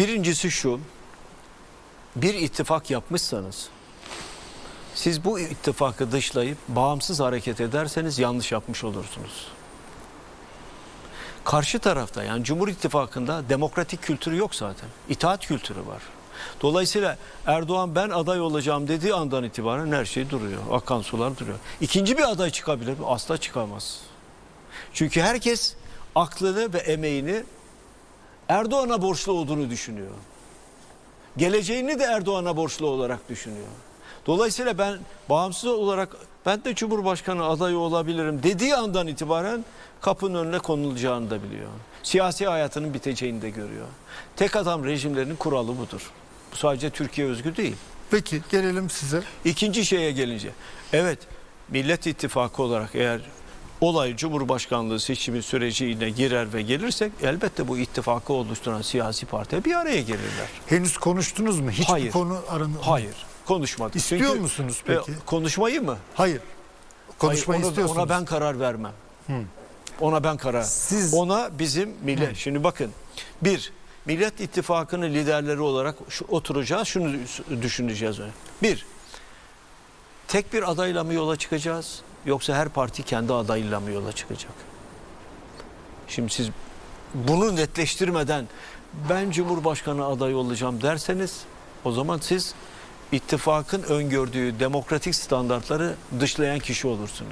Birincisi şu. Bir ittifak yapmışsanız siz bu ittifakı dışlayıp bağımsız hareket ederseniz yanlış yapmış olursunuz. Karşı tarafta yani Cumhur İttifakı'nda demokratik kültürü yok zaten. İtaat kültürü var. Dolayısıyla Erdoğan ben aday olacağım dediği andan itibaren her şey duruyor. Akan sular duruyor. İkinci bir aday çıkabilir mi? Asla çıkamaz. Çünkü herkes aklını ve emeğini Erdoğan'a borçlu olduğunu düşünüyor. Geleceğini de Erdoğan'a borçlu olarak düşünüyor. Dolayısıyla ben bağımsız olarak ben de Cumhurbaşkanı adayı olabilirim dediği andan itibaren kapının önüne konulacağını da biliyor. Siyasi hayatının biteceğini de görüyor. Tek adam rejimlerinin kuralı budur. Bu sadece Türkiye özgü değil. Peki gelelim size. İkinci şeye gelince. Evet Millet İttifakı olarak eğer olay Cumhurbaşkanlığı seçimi sürecine girer ve gelirsek elbette bu ittifakı oluşturan siyasi partiler bir araya gelirler. Henüz konuştunuz mu? Hiç Hayır. konu aranı... Hayır konuşmadık. İstiyor Çünkü- musunuz E, peki? konuşmayı mı? Hayır. Konuşmayı Hayır, ona, istiyorsunuz. Ona ben karar vermem. Ona ben karar. Siz- Ona bizim millet. Şimdi bakın. Bir, Millet İttifakı'nın liderleri olarak şu, oturacağız. Şunu düşüneceğiz. Bir, tek bir adayla mı yola çıkacağız? Yoksa her parti kendi adayıyla mı yola çıkacak? Şimdi siz bunu netleştirmeden ben Cumhurbaşkanı adayı olacağım derseniz o zaman siz ittifakın öngördüğü demokratik standartları dışlayan kişi olursunuz.